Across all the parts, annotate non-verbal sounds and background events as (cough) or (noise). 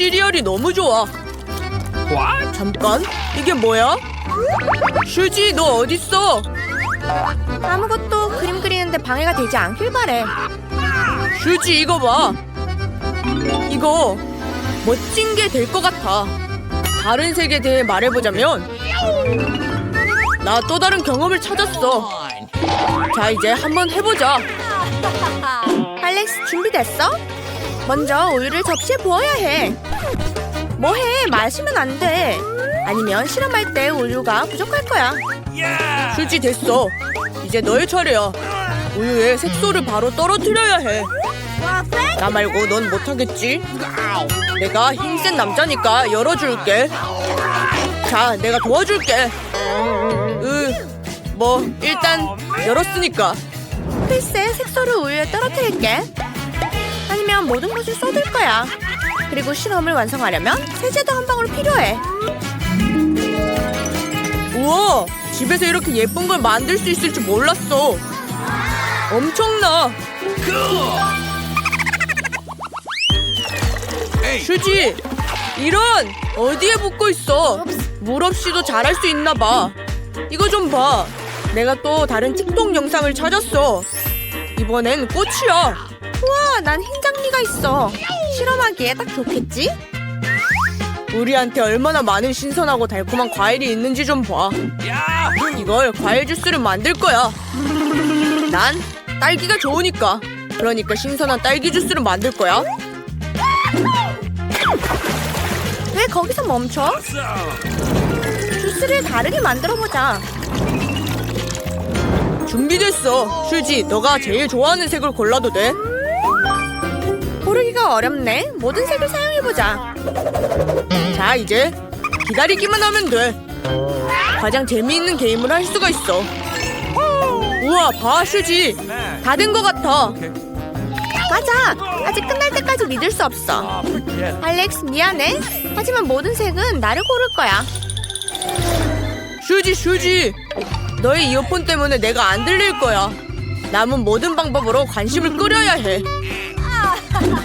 시리얼이 너무 좋아. 잠깐, 이게 뭐야? 슈지, 너 어딨어? 아무것도 그림 그리는데 방해가 되지 않길 바래. 슈지, 이거 봐. 이거 멋진 게 될 것 같아. 다른 색에 대해 말해보자면 나 또 다른 경험을 찾았어. 자, 이제 한번 해보자. (laughs) 알렉스 준비됐어? 먼저 우유를 접시에 부어야 해. 뭐해? 마시면 안 돼. 아니면 실험할 때 우유가 부족할 거야. 슈지 됐어. 이제 너의 차례야. 우유에 색소를 바로 떨어뜨려야 해. 나 말고 넌 못하겠지? 내가 힘센 남자니까 열어줄게. 자, 내가 도와줄게. 으, 뭐 일단 열었으니까. 글쎄 색소를 우유에 떨어뜨릴게. 아니면 모든 것을 쏟을 거야. 그리고 실험을 완성하려면 세제도 한 방울 필요해. 우와, 집에서 이렇게 예쁜 걸 만들 수 있을 줄 몰랐어. 엄청나. 슈지, 이런 어디에 붙고 있어? 물 없이도 잘할 수 있나 봐. 이거 좀 봐. 내가 또 다른 틱톡 영상을 찾았어. 이번엔 꽃이야. 우와 난 흰장미가 있어. 실험하기에 딱 좋겠지? 우리한테 얼마나 많은 신선하고 달콤한 과일이 있는지 좀 봐. 이걸 과일 주스를 만들 거야. 난 딸기가 좋으니까. 그러니까 신선한 딸기 주스를 만들 거야. 왜 거기서 멈춰? 주스를 다르게 만들어 보자. 준비됐어. 슈지, 너가 제일 좋아하는 색을 골라도 돼. 고르기가 어렵네. 모든 색을 사용해 보자. 자, 이제 기다리기만 하면 돼. 가장 재미있는 게임을 할 수가 있어. 우와, 봐, 슈지. 다 된 것 같아. 맞아. 아직 끝날 때까지 믿을 수 없어. 알렉스 미안해. 하지만 모든 색은 나를 고를 거야. 슈지, 슈지. 너의 이어폰 때문에 내가 안 들릴 거야. 남은 모든 방법으로 관심을 끌어야 해.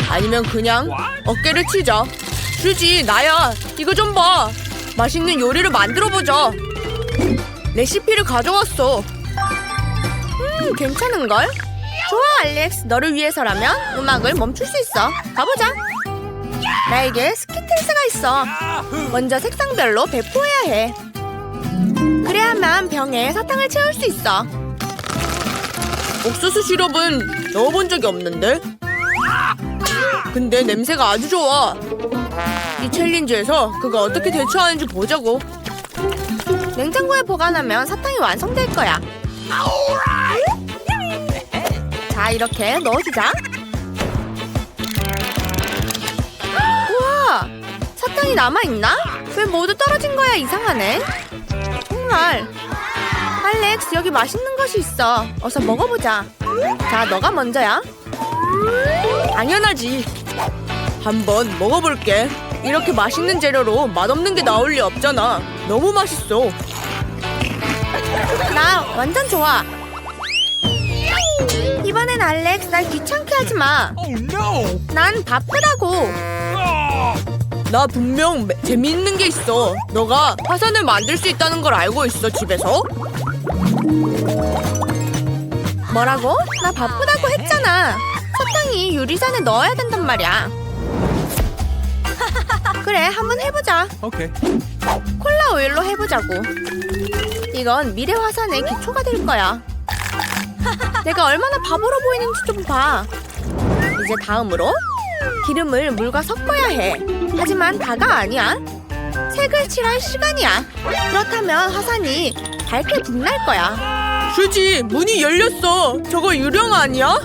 아니면 그냥 어깨를 치자. 슈지, 나야. 이거 좀 봐. 맛있는 요리를 만들어 보자. 레시피를 가져왔어. 음, 괜찮은 걸? 좋아, 알렉스. 너를 위해서라면 음악을 멈출 수 있어. 가보자. 나에게 스키틀스가 있어. 먼저 색상별로 배포해야 해. 그래야만 병에 사탕을 채울 수 있어. 옥수수 시럽은 넣어본 적이 없는데? 근데 냄새가 아주 좋아. 이 챌린지에서 그거 어떻게 대처하는지 보자고. 냉장고에 보관하면 사탕이 완성될 거야. 자, 이렇게 넣어주자. 우와! 사탕이 남아있나? 왜 모두 떨어진 거야? 이상하네. 정말. 알렉스, 여기 맛있는 것이 있어. 어서 먹어보자. 자, 너가 먼저야. 당연하지. 한번 먹어볼게. 이렇게 맛있는 재료로 맛없는 게 나올 리 없잖아. 너무 맛있어. 나 완전 좋아. 이번엔 알렉스, 날 귀찮게 하지 마. 난 바쁘다고. 나 분명 매- 재미있는 게 있어. 너가 화산을 만들 수 있다는 걸 알고 있어, 집에서? 뭐라고? 나 바쁘다고 했잖아. 사탕이 유리잔에 넣어야 된단 말이야. (laughs) 그래, 한번 해보자. Okay. 콜라 오일로 해보자고. 이건 미래 화산의 기초가 될 거야. (laughs) 내가 얼마나 바보로 보이는지 좀 봐. 이제 다음으로 기름을 물과 섞어야 해. 하지만 다가 아니야. 색을 칠할 시간이야. 그렇다면 화산이 밝게 빛날 거야. 슈지, 문이 열렸어. 저거 유령 아니야?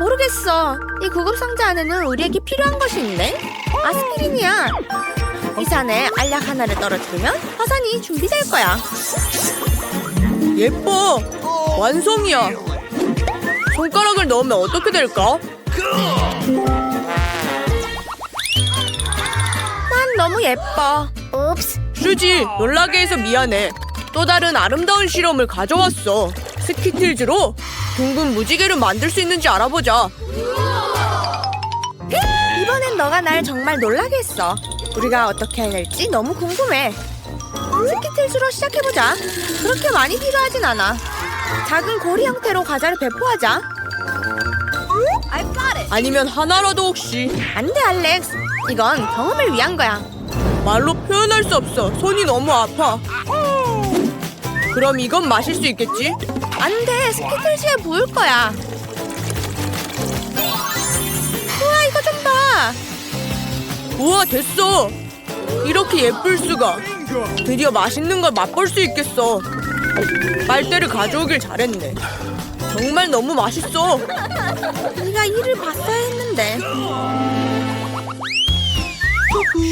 모르겠어. 이 구급 상자 안에는 우리에게 필요한 것이 있네. 아스피린이야. 이 잔에 알약 하나를 떨어뜨리면 화산이 준비될 거야. 예뻐. 완성이야. 손가락을 넣으면 어떻게 될까? 난 너무 예뻐. 옵스. 슈지, 놀라게 해서 미안해. 또 다른 아름다운 실험을 가져왔어. 스키틀즈로 둥근 무지개를 만들 수 있는지 알아보자. 이번엔 너가 날 정말 놀라게 했어. 우리가 어떻게 해야 될지 너무 궁금해. 스키틀즈로 시작해보자. 그렇게 많이 필요하진 않아. 작은 고리 형태로 과자를 배포하자. 아니면 하나라도 혹시 안 돼, 알렉스. 이건 경험을 위한 거야. 말로 표현할 수 없어. 손이 너무 아파. 그럼 이건 마실 수 있겠지? 안 돼, 스키틀즈에 부을 거야. 우와, 이거 좀 봐. 우와 됐어. 이렇게 예쁠 수가. 드디어 맛있는 걸 맛볼 수 있겠어. 빨대를 가져오길 잘했네. 정말 너무 맛있어. 네가 이를 봤어야 했는데.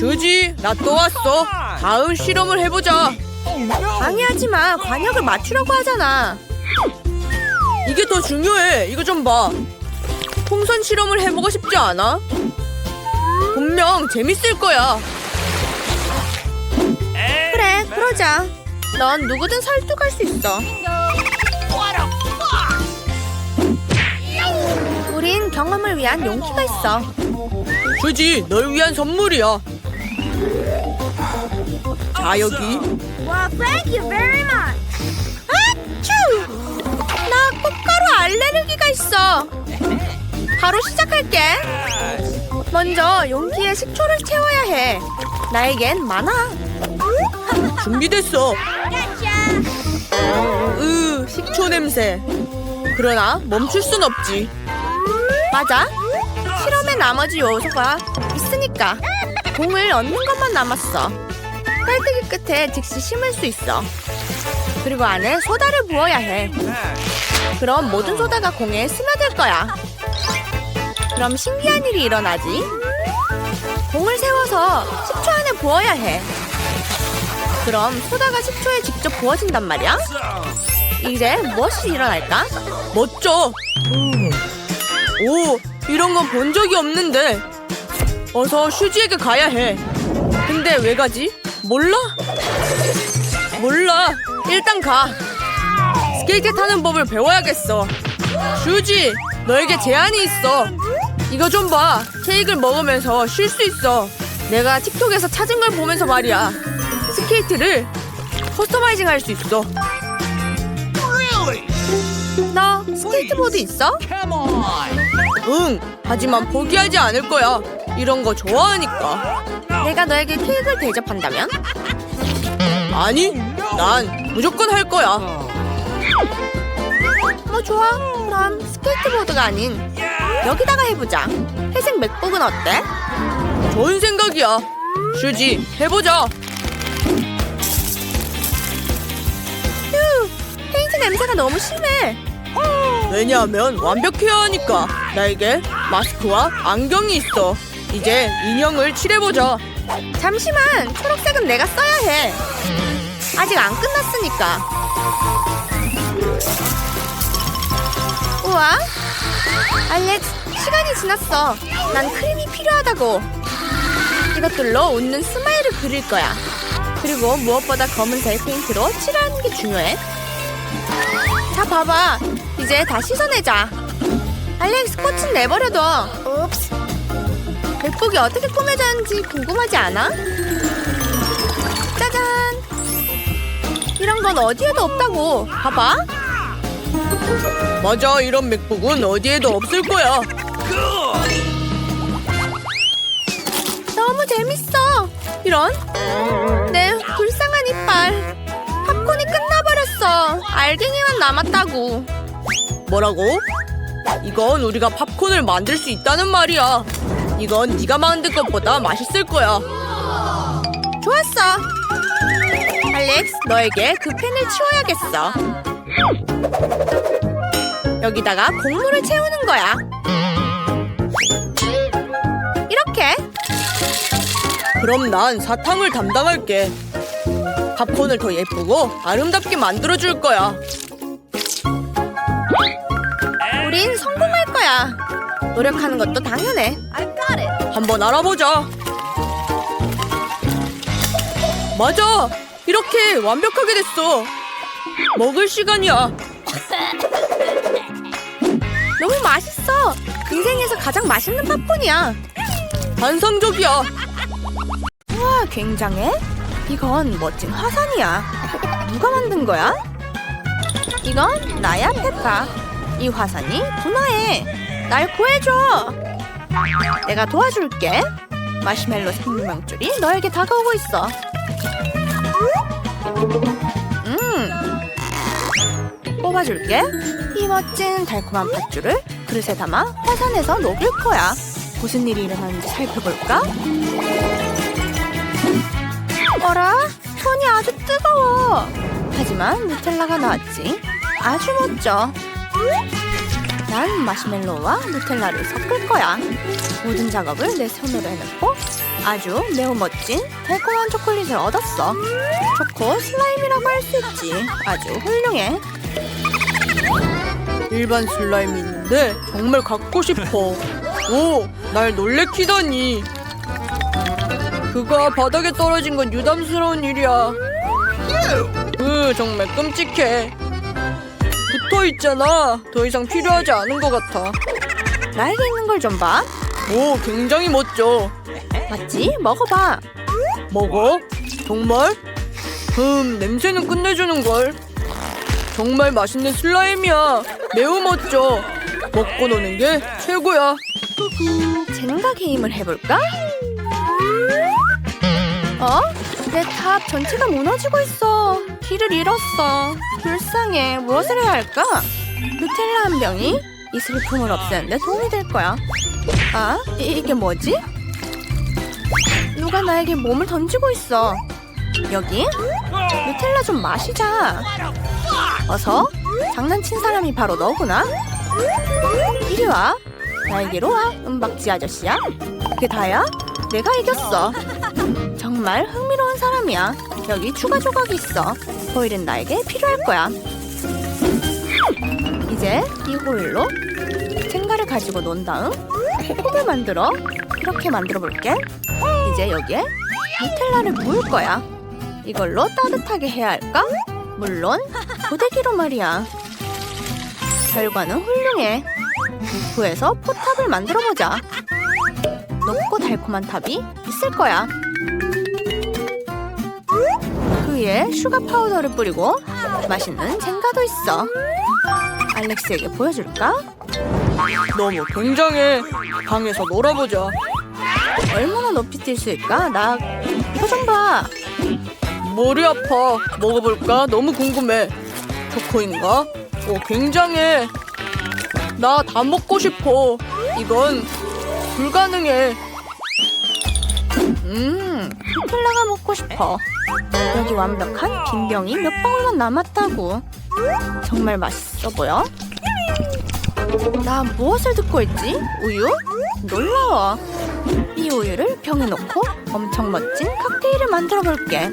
슈지, 나 또 왔어. 다음 실험을 해보자. 방해하지 마. 관역을 맞추려고 하잖아. 이게 더 중요해. 이거 좀 봐. 풍선 실험을 해보고 싶지 않아? 분명 재밌을 거야. 그래, 그러자. 넌 누구든 설득할 수 있어. 우린 경험을 위한 용기가 있어. 슈지, 널 위한 선물이야. 자, 여기. Well, thank you very much. 아츄! 나 꽃가루 알레르기가 있어. 바로 시작할게. 먼저 용기에 식초를 채워야 해. 나에겐 많아. 준비됐어. 으, 식초 냄새. 그러나 멈출 순 없지. 맞아. 실험의 나머지 요소가 있으니까 공을 얻는 것만 남았어. 깔때기 끝에 즉시 심을 수 있어. 그리고 안에 소다를 부어야 해. 그럼 모든 소다가 공에 스며들 거야. 그럼 신기한 일이 일어나지. 공을 세워서 식초 안에 부어야 해. 그럼 소다가 식초에 직접 부어진단 말이야. 이제 무엇이 일어날까? 멋져. 오, 이런 건 본 적이 없는데. 어서 슈지에게 가야 해. 근데 왜 가지? 몰라? 몰라. 일단 가. 스케이트 타는 법을 배워야겠어. 슈지, 너에게 제안이 있어. 이거 좀 봐. 케이크를 먹으면서 쉴 수 있어. 내가 틱톡에서 찾은 걸 보면서 말이야. 스케이트를 커스터마이징 할 수 있어. 너 스케이트보드 있어? 응, 하지만 포기하지 않을 거야. 이런 거 좋아하니까. 내가 너에게 케이크를 대접한다면? 아니, 난 무조건 할 거야. 뭐 좋아. 그럼 스케이트보드가 아닌 여기다가 해보자. 회색 맥북은 어때? 좋은 생각이야. 슈지, 해보자. 휴, 페인트 냄새가 너무 심해. 왜냐하면 완벽해야 하니까. 나에게 마스크와 안경이 있어. 이제 인형을 칠해보자. 잠시만, 초록색은 내가 써야 해. 아직 안 끝났으니까. 우와, 알렉스, 시간이 지났어. 난 크림이 필요하다고. 이것들로 웃는 스마일을 그릴 거야. 그리고 무엇보다 검은색 페인트로 칠하는 게 중요해. 자, 봐봐. 이제 다 씻어내자. 알렉스, 꽃은 내버려둬. 옵스. 백복이 어떻게 꾸며졌는지 궁금하지 않아? 짜잔! 이런 건 어디에도 없다고. 봐봐. 맞아, 이런 맥북은 어디에도 없을 거야. 너무 재밌어. 이런? 내 불쌍한 이빨. 팝콘이 끝나버렸어. 알갱이만 남았다고. 뭐라고? 이건 우리가 팝콘을 만들 수 있다는 말이야. 이건 네가 만든 것보다 맛있을 거야. 좋았어. 알렉스, 너에게 그 펜을 치워야겠어. 여기다가 곡물을 채우는 거야. 이렇게. 그럼 난 사탕을 담당할게. 팝콘을 더 예쁘고 아름답게 만들어줄 거야. 우린 성공할 거야. 노력하는 것도 당연해. 한번 알아보자. 맞아. 이렇게 완벽하게 됐어. 먹을 시간이야. (laughs) 너무 맛있어. 인생에서 가장 맛있는 팝콘이야. 환상적이야. 와, 굉장해? 이건 멋진 화산이야. 누가 만든 거야? 이건 나야, 페파. 이 화산이 분화해. 날 구해줘. 내가 도와줄게. 마시멜로 생명줄이 너에게 다가오고 있어. 음. 뽑아줄게. 이 멋진 달콤한 팥줄을 그릇에 담아 화산에서 녹일 거야. 무슨 일이 일어나는지 살펴볼까? 어라? 손이 아주 뜨거워. 하지만 누텔라가 나왔지. 아주 멋져. 난 마시멜로와 누텔라를 섞을 거야. 모든 작업을 내 손으로 해놓고 아주 매우 멋진 달콤한 초콜릿을 얻었어. 초코 슬라임이라고 할 수 있지. 아주 훌륭해. 일반 슬라임이 있는데 정말 갖고 싶어. 오, 날 놀래키다니. 그가 바닥에 떨어진 건 유담스러운 일이야. 으, 정말 끔찍해. 붙어 있잖아. 더 이상 필요하지 않은 것 같아. 나에게 있는 걸 좀 봐. 오, 굉장히 멋져. 맞지? 먹어봐. 먹어? 정말? 음, 냄새는 끝내주는 걸. 정말 맛있는 슬라임이야. 매우 멋져. 먹고 노는 게 최고야. 젠가 게임을 해볼까? 어? 내 탑 전체가 무너지고 있어. 길을 잃었어. 불쌍해. 무엇을 해야 할까? 누텔라 한 병이 이 슬픔을 없애는데 도움이 될 거야. 아? 이, 이게 뭐지? 누가 나에게 몸을 던지고 있어. 여기? 누텔라 좀 마시자. 어서. 장난친 사람이 바로 너구나. 이리 와. 나에게로 와, 은박지 아저씨야. 그게 다야? 내가 이겼어. 정말 흥 미로운 사람이야. 여기 추가 조각이 있어. 호일은 나에게 필요할 거야. 이제 이 호일로 젠가를 가지고 논 다음 폼을 만들어 이렇게 만들어 볼게. 이제 여기에 누텔라를 부을 거야. 이걸로 따뜻하게 해야 할까? 물론 고데기로 말이야. 결과는 훌륭해. 부에서 포탑을 만들어 보자. 높고 달콤한 탑이 있을 거야. 그 위에 슈가 파우더를 뿌리고 맛있는 젠가도 있어. 알렉스에게 보여줄까? 너무 굉장해. 방에서 놀아보자. 얼마나 높이 뛸 수 있을까? 나 이거 좀 봐. 머리 아파. 먹어볼까? 너무 궁금해. 초코인가? 오, 굉장해. 나 다 먹고 싶어. 이건 불가능해. 음, 콜라가 먹고 싶어. 여기 완벽한 빈 병이 몇 방울만 남았다고. 정말 맛있어 보여. 나 무엇을 듣고 있지? 우유? 놀라워. 이 우유를 병에 넣고 엄청 멋진 칵테일을 만들어 볼게.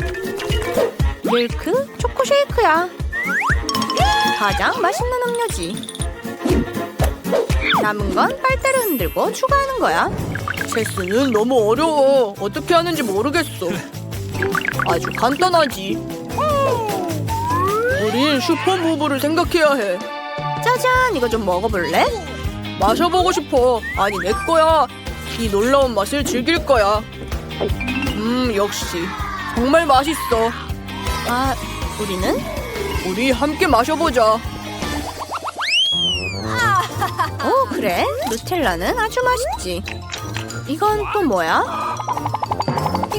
밀크 초코 쉐이크야. 가장 맛있는 음료지. 남은 건 빨대를 흔들고 추가하는 거야. 체스는 너무 어려워. 어떻게 하는지 모르겠어. 아주 간단하지. 우린 슈퍼무브를 생각해야 해. 짜잔, 이거 좀 먹어볼래? 마셔보고 싶어. 아니, 내 거야. 이 놀라운 맛을 즐길 거야. 음, 역시. 정말 맛있어. 아, 우리는? 우리 함께 마셔보자. 오, 그래. 누텔라는 아주 맛있지. 이건 또 뭐야?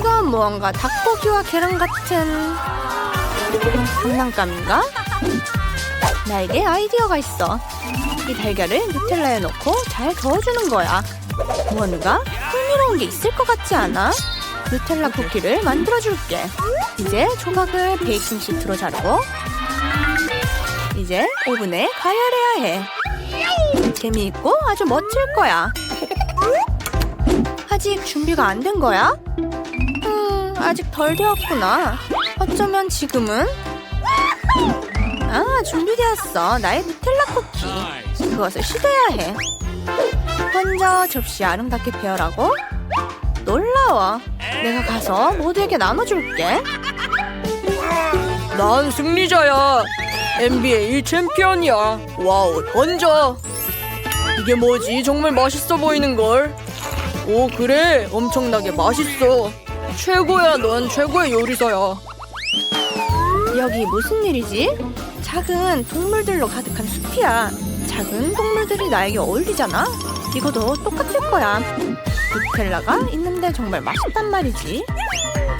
이건 무언가 닭고기와 계란 같은 장난감인가? 나에게 아이디어가 있어. 이 달걀을 누텔라에 넣고 잘 저어주는 거야. 뭔가 흥미로운 게 있을 것 같지 않아? 누텔라 쿠키를 만들어줄게. 이제 조각을 베이킹 시트로 자르고 이제 오븐에 가열해야 해. 재미있고 아주 멋질 거야. 아직 준비가 안 된 거야? 음, 아직 덜 되었구나. 어쩌면 지금은? 아, 준비되었어. 나의 누텔라 쿠키. 그것을 시도해야 해. 먼저 접시 아름답게 배열하고 놀라워. 내가 가서 모두에게 나눠줄게. 난 승리자야. NBA 챔피언이야. 와우, 던져. 이게 뭐지? 정말 맛있어 보이는 걸. 오 그래 엄청나게 맛있어 최고야 넌 최고의 요리사야 여기 무슨 일이지? 작은 동물들로 가득한 숲이야. 작은 동물들이 나에게 어울리잖아. 이거도 똑같을 거야. 누텔라가 있는데 정말 맛있단 말이지.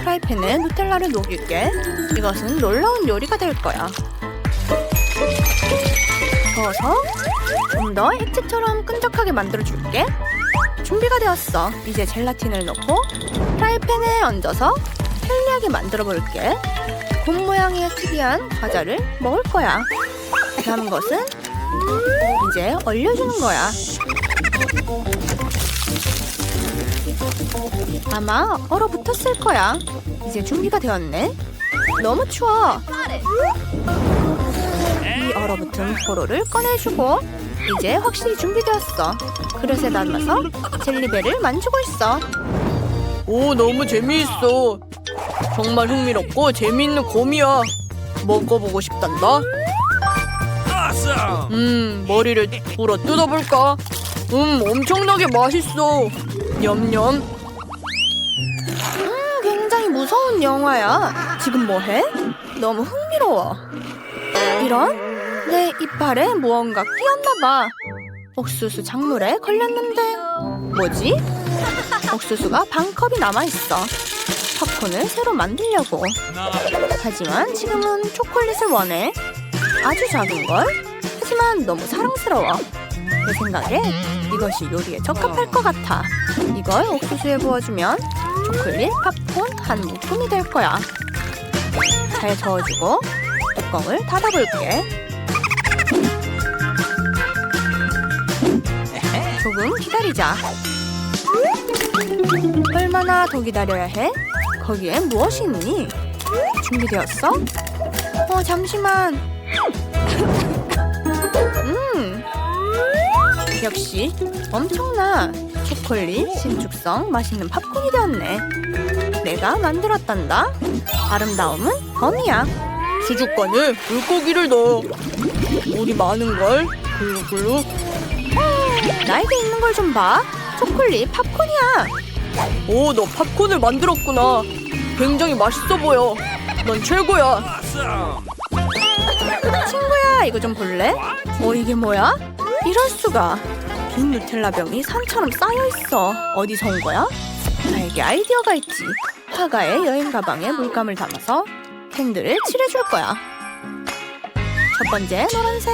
프라이팬에 누텔라를 녹일게. 이것은 놀라운 요리가 될 거야. 저어서 좀 더 액체처럼 끈적하게 만들어줄게. 준비가 되었어. 이제 젤라틴을 넣고 프라이팬에 얹어서 편리하게 만들어 볼게. 곰 모양의 특이한 과자를 먹을 거야. 남은 것은 이제 얼려주는 거야. 아마 얼어붙었을 거야. 이제 준비가 되었네. 너무 추워. 이 얼어붙은 포로를 꺼내주고 이제 확실히 준비되었어. 그릇에 담아서 젤리벨을 만지고 있어. 오 너무 재미있어 정말 흥미롭고 재미있는 곰이야 먹어보고 싶단다 음 머리를 불어 뜯어볼까 음 엄청나게 맛있어 냠냠 음, 굉장히 무서운 영화야. 지금 뭐해? 너무 흥미로워. 이런? 내 이빨에 무언가 끼었나 봐. 옥수수 작물에 걸렸는데 뭐지? 옥수수가 반 컵이 남아 있어. 팝콘을 새로 만들려고. 하지만 지금은 초콜릿을 원해. 아주 작은 걸. 하지만 너무 사랑스러워. 내 생각에 이것이 요리에 적합할 것 같아. 이걸 옥수수에 부어주면 초콜릿, 팝콘 한 묶음이 될 거야. 잘 저어주고 뚜껑을 닫아볼게. 조금 기다리자. 얼마나 더 기다려야 해? 거기엔 무엇이 있니? 준비되었어? 어, 잠시만. 음, 역시 엄청나. 초콜릿, 신축성, 맛있는 팝콘이 되었네. 내가 만들었단다. 아름다움은 범이야. 수족관에 물고기를 넣어 물이 많은 걸 글루글루 나에게 있는 걸 좀 봐. 초콜릿, 팝콘이야. 오 너 팝콘을 만들었구나 굉장히 맛있어 보여 넌 최고야 친구야, 이거 좀 볼래? 어, 이게 뭐야? 이럴 수가. 빈 누텔라 병이 산처럼 쌓여 있어. 어디서 온 거야? 나에게 아이디어가 있지. 화가의 여행 가방에 물감을 담아서 캔들을 칠해줄 거야. 첫 번째 노란색.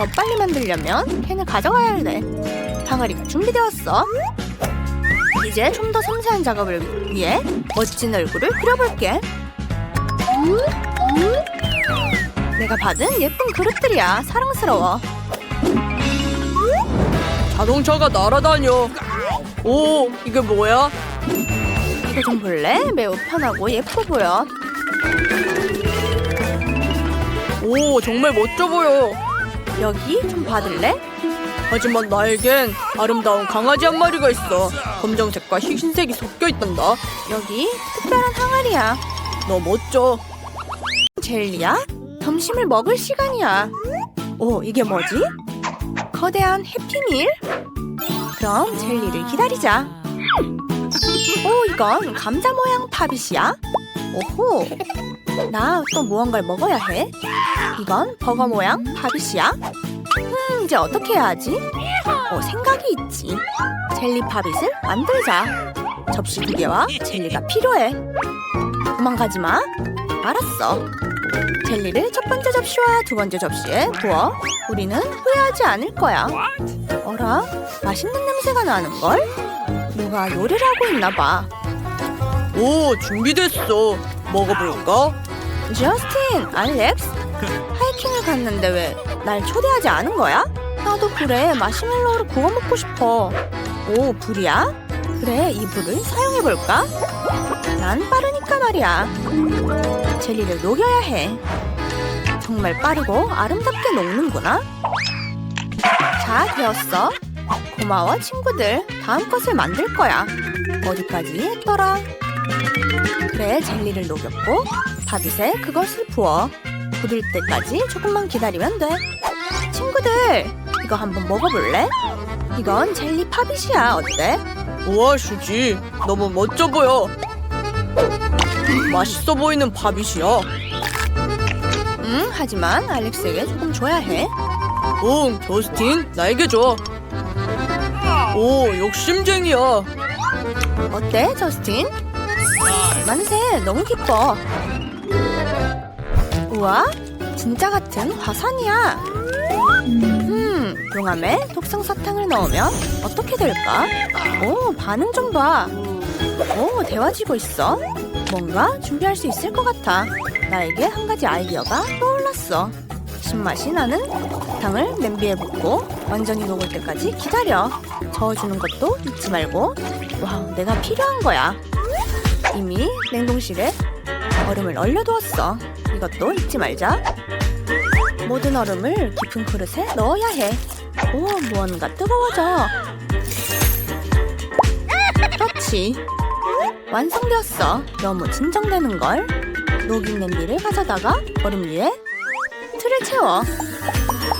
더 빨리 만들려면 캔을 가져가야 돼. 항아리가 준비되었어. 이제 좀 더 섬세한 작업을 위해 멋진 얼굴을 그려볼게. 내가 받은 예쁜 그릇들이야. 사랑스러워. 자동차가 날아다녀 오 이게 뭐야 이거 좀 볼래? 매우 편하고 예뻐 보여. 오 정말 멋져 보여 여기 좀 받을래? 하지만 나에겐 아름다운 강아지 한 마리가 있어 검정색과 흰색이 섞여 있단다 여기 특별한 항아리야. 너 멋져 젤리야? 점심을 먹을 시간이야. 오, 이게 뭐지? 거대한 해피밀? 그럼 젤리를 기다리자. 오, 이건 감자 모양 팝잇이야? 오호. 나 또 무언가를 먹어야 해. 이건 버거 모양 팝잇이야? 음, 이제 어떻게 해야 하지? 어, 생각이 있지. 젤리 팝잇을 만들자. 접시 두 개와 젤리가 필요해. 도망가지 마. 알았어. 젤리를 첫 번째 접시와 두 번째 접시에 부어. 우리는 후회하지 않을 거야. 어라? 맛있는 냄새가 나는걸? 누가 요리를 하고 있나 봐. 오 준비됐어 먹어볼까? 저스틴, 알렉스? 하이킹을 갔는데 왜 날 초대하지 않은 거야? 나도 그래. 마시멜로우를 구워 먹고 싶어. 오, 불이야? 그래, 이 불을 사용해 볼까? 난 빠르니까 말이야. 젤리를 녹여야 해. 정말 빠르고 아름답게 녹는구나. 자, 되었어. 고마워, 친구들. 다음 것을 만들 거야. 어디까지 했더라? 그래, 젤리를 녹였고 밥잇에 그것을 부어. 굳을 때까지 조금만 기다리면 돼. 친구들, 이거 한번 먹어볼래? 이건 젤리 팝잇이야. 어때? 우와, 슈지. 너무 멋져 보여. 맛있어 보이는 밥이시야. 음, 하지만 알렉스에게 조금 줘야 해. 응, 저스틴, 나에게 줘. 오, 욕심쟁이야. 어때, 저스틴? 만세, 너무 기뻐. 우와, 진짜 같은 화산이야. 음, 용암에 독성 사탕을 넣으면 어떻게 될까? 오, 반응 좀 봐. 오, 데워지고 있어. 뭔가 준비할 수 있을 것 같아. 나에게 한 가지 아이디어가 떠올랐어. 신맛이 나는 사탕을 냄비에 붓고 완전히 녹을 때까지 기다려. 저어주는 것도 잊지 말고. 와우, 내가 필요한 거야. 이미 냉동실에 얼음을 얼려두었어. 이것도 잊지 말자. 모든 얼음을 깊은 그릇에 넣어야 해. 오, 무언가 뜨거워져. 그렇지. 완성되었어. 너무 진정되는 걸. 녹인 냄비를 가져다가 얼음 위에 틀을 채워.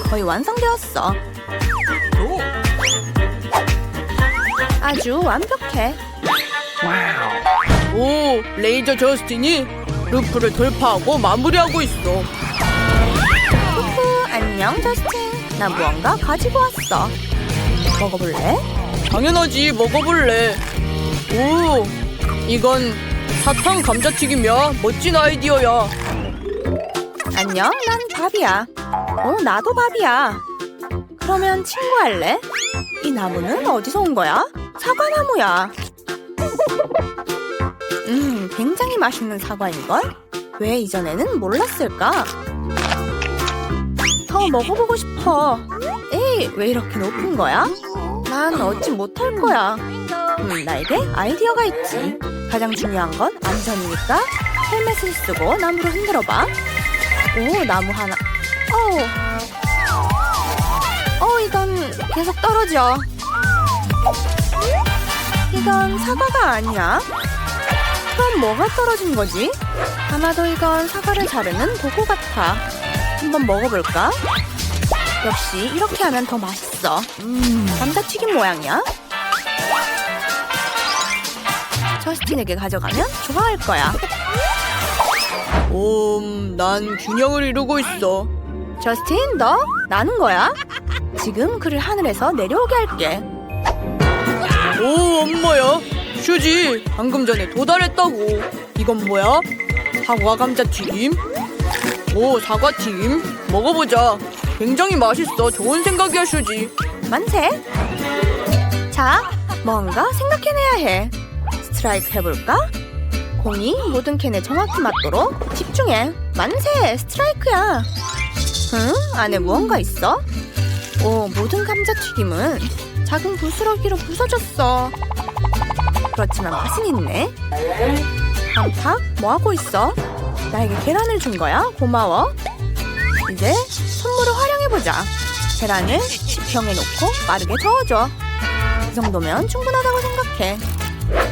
거의 완성되었어. 아주 완벽해. 오, 레이저 저스틴이 루프를 돌파하고 마무리하고 있어. 후후, 안녕, 저스틴. 나 무언가 가지고 왔어. 먹어볼래? 당연하지, 먹어볼래. 오, 이건 사탕 감자튀김이야. 멋진 아이디어야. 안녕, 난 밥이야. 어, 나도 밥이야. 그러면 친구 할래? 이 나무는 어디서 온 거야? 사과나무야. 음, 굉장히 맛있는 사과인걸? 왜 이전에는 몰랐을까? 더 먹어보고 싶어. 에이, 왜 이렇게 높은 거야? 난 얻지 못할 거야. 음, 나에게 아이디어가 있지. 가장 중요한 건 안전이니까 헬멧을 쓰고 나무를 흔들어봐. 오, 나무 하나. 어우. 어, 이건 계속 떨어져. 이건 사과가 아니야. 그럼 뭐가 떨어진 거지? 아마도 이건 사과를 자르는 도구 같아. 한번 먹어볼까? 역시 이렇게 하면 더 맛있어. 음, 감자튀김 모양이야. 저스틴에게 가져가면 좋아할 거야. 음, 난 균형을 이루고 있어. 저스틴, 너 나는 거야. 지금 그를 하늘에서 내려오게 할게. 오, 엄마야. 슈지, 방금 전에 도달했다고. 이건 뭐야? 사과 감자 튀김? 오, 사과 튀김? 먹어보자. 굉장히 맛있어. 좋은 생각이야, 슈지. 만세. 자, 뭔가 생각해내야 해. 스트라이크 해볼까? 공이 모든 캔에 정확히 맞도록 집중해. 만세, 스트라이크야. 응? 안에 무언가 있어? 오, 모든 감자튀김은 작은 부스러기로 부서졌어. 그렇지만 맛은 있네. 한탁, 뭐하고 있어? 나에게 계란을 준 거야? 고마워. 이제 선물을 활용해보자. 계란을 지평에 놓고 빠르게 저어줘. 이 정도면 충분하다고 생각해.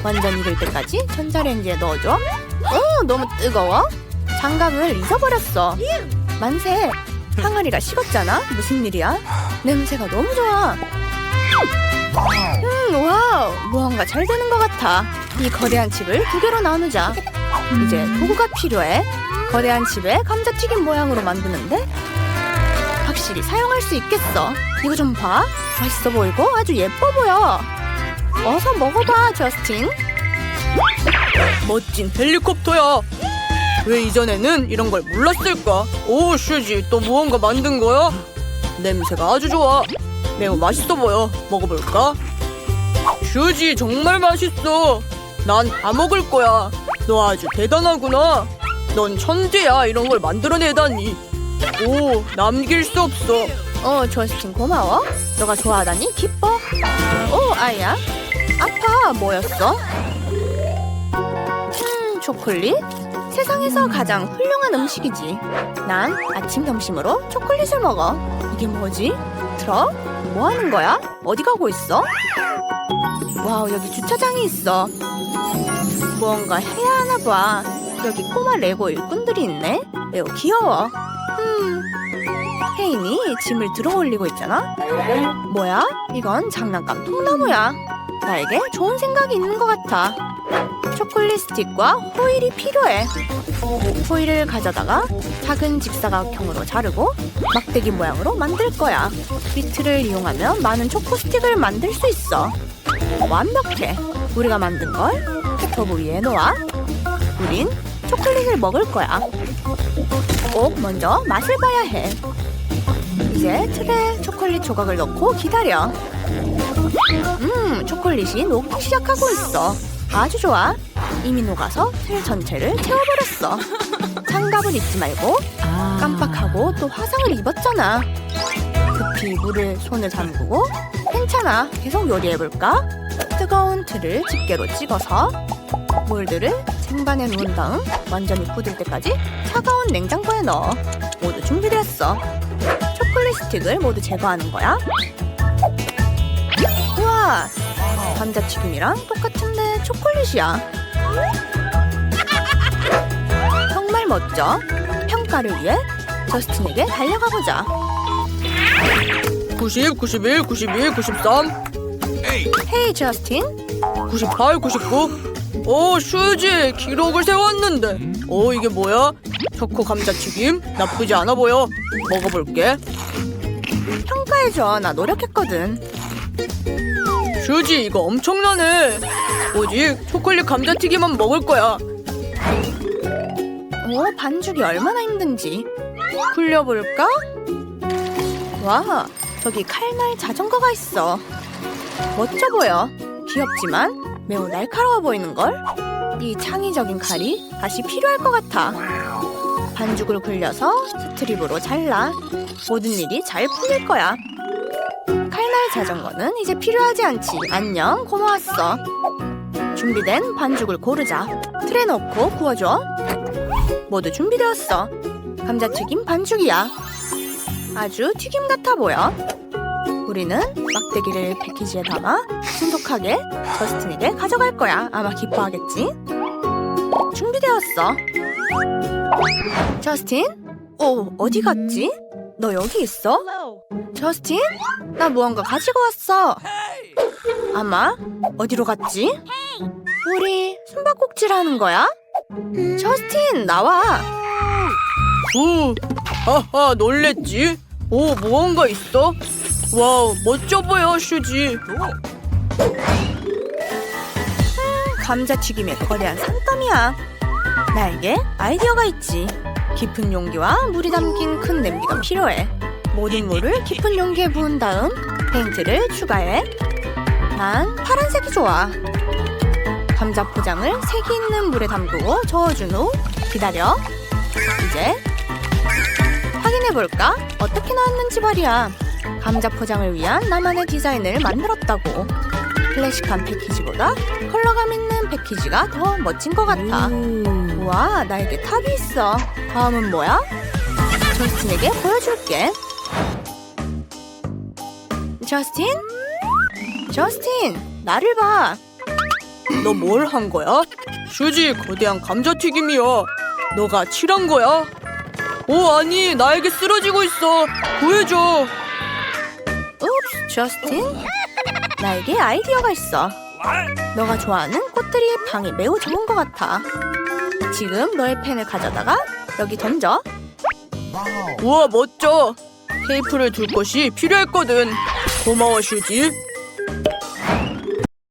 완전 익을 때까지 전자레인지에 넣어줘. 어, 너무 뜨거워? 장갑을 잊어버렸어. 만세. 항아리가 식었잖아? 무슨 일이야? 냄새가 너무 좋아. 음, 와우. 무언가 잘 되는 것 같아. 이 거대한 칩을 두 개로 나누자. 이제 도구가 필요해. 거대한 칩에 감자튀김 모양으로 만드는데 확실히 사용할 수 있겠어. 이거 좀 봐. 맛있어 보이고 아주 예뻐 보여. 어서 먹어봐, 저스틴. 멋진 헬리콥터야. 왜 이전에는 이런 걸 몰랐을까? 오, 슈지, 또 무언가 만든 거야? 냄새가 아주 좋아. 매우 맛있어 보여. 먹어볼까? 슈지, 정말 맛있어. 난 다 먹을 거야. 너 아주 대단하구나. 넌 천재야. 이런 걸 만들어내다니. 오, 남길 수 없어. 어, 저스틴 고마워. 너가 좋아하다니 기뻐. 오, 아이야. 아파. 뭐였어? 음, 초콜릿? 세상에서 가장 훌륭한 음식이지. 난 아침 점심으로 초콜릿을 먹어. 이게 뭐지? 트럭? 뭐 하는 거야? 어디 가고 있어? 와우, 여기 주차장이 있어. 무언가 해야 하나 봐. 여기 꼬마 레고 일꾼들이 있네. 매우 귀여워. 음, 혜인이 짐을 들어 올리고 있잖아? 뭐야? 이건 장난감 통나무야. 나에게 좋은 생각이 있는 것 같아. 초콜릿 스틱과 호일이 필요해. 호일을 가져다가 작은 직사각형으로 자르고 막대기 모양으로 만들 거야. 비트를 이용하면 많은 초코 스틱을 만들 수 있어. 완벽해. 우리가 만든 걸 스토브 위에 놓아. 우린 초콜릿을 먹을 거야. 꼭 먼저 맛을 봐야 해. 이제 틀에 초콜릿 조각을 넣고 기다려. 음, 초콜릿이 녹기 시작하고 있어. 아주 좋아. 이미 녹아서 틀 전체를 채워버렸어. 장갑을 잊지 말고 깜빡하고 또 화상을 입었잖아. 급히 물을 손을 잠그고 괜찮아. 계속 요리해볼까? 뜨거운 틀을 집게로 찍어서 몰드를 쟁반에 놓은 다음 완전히 굳을 때까지 차가운 냉장고에 넣어. 모두 준비됐어. 초콜릿 스틱을 모두 제거하는 거야. 우와! 감자튀김이랑 똑같은데 초콜릿이야. (laughs) 정말 멋져. 평가를 위해 저스틴에게 달려가 보자. 90, 91, 92, 93, 헤이 저스틴, 98, 99. 오, 슈지, 기록을 세웠는데. 오, 이게 뭐야? 초코 감자 튀김? 나쁘지 않아 보여. 먹어볼게. 평가해줘. 나 노력했거든. 슈지, 이거 엄청나네. 오직 초콜릿 감자튀김만 먹을 거야. 오, 반죽이 얼마나 힘든지. 굴려볼까? 와, 저기 칼날 자전거가 있어. 멋져 보여. 귀엽지만 매우 날카로워 보이는걸? 이 창의적인 칼이 다시 필요할 것 같아. 반죽을 굴려서 스트립으로 잘라. 모든 일이 잘 풀릴 거야. 칼날 자전거는 이제 필요하지 않지. 안녕, 고마웠어. 준비된 반죽을 고르자. 틀에 넣고 구워줘. 모두 준비되었어. 감자튀김 반죽이야. 아주 튀김 같아 보여. 우리는 막대기를 패키지에 담아 신속하게 저스틴에게 가져갈 거야. 아마 기뻐하겠지? 준비되었어. 저스틴? 오, 어디 갔지? 너 여기 있어? 저스틴? 나 무언가 가지고 왔어. 아마 어디로 갔지? 우리 숨바꼭질 하는 거야? 저스틴 나와. 우, 하하, 놀랬지? 오, 무언가 있어? 와우, 멋져 보여, 슈지. 감자튀김에 거대한 산더미야. 나에게 아이디어가 있지. 깊은 용기와 물이 담긴 큰 냄비가 필요해. 모든 물을 깊은 용기에 부은 다음 페인트를 추가해. 난 파란색이 좋아. 감자 포장을 색이 있는 물에 담그고 저어준 후 기다려. 이제 확인해 볼까? 어떻게 나왔는지 말이야. 감자 포장을 위한 나만의 디자인을 만들었다고. 클래식한 패키지보다 컬러감 있는 패키지가 더 멋진 것 같아. 우와, 나에게 탑이 있어. 다음은 뭐야? 저스틴에게 보여줄게. 저스틴? 저스틴, 나를 봐. 너 뭘 한 거야? 슈지, 거대한 감자튀김이야. 너가 칠한 거야? 오, 아니, 나에게 쓰러지고 있어. 구해줘. 읍스, 저스틴? 나에게 아이디어가 있어. 너가 좋아하는 꽃들이 방이 매우 좋은 것 같아. 지금 너의 펜을 가져다가 여기 던져. 우와, 멋져. 테이프를 둘 곳이 필요했거든. 고마워, 슈지.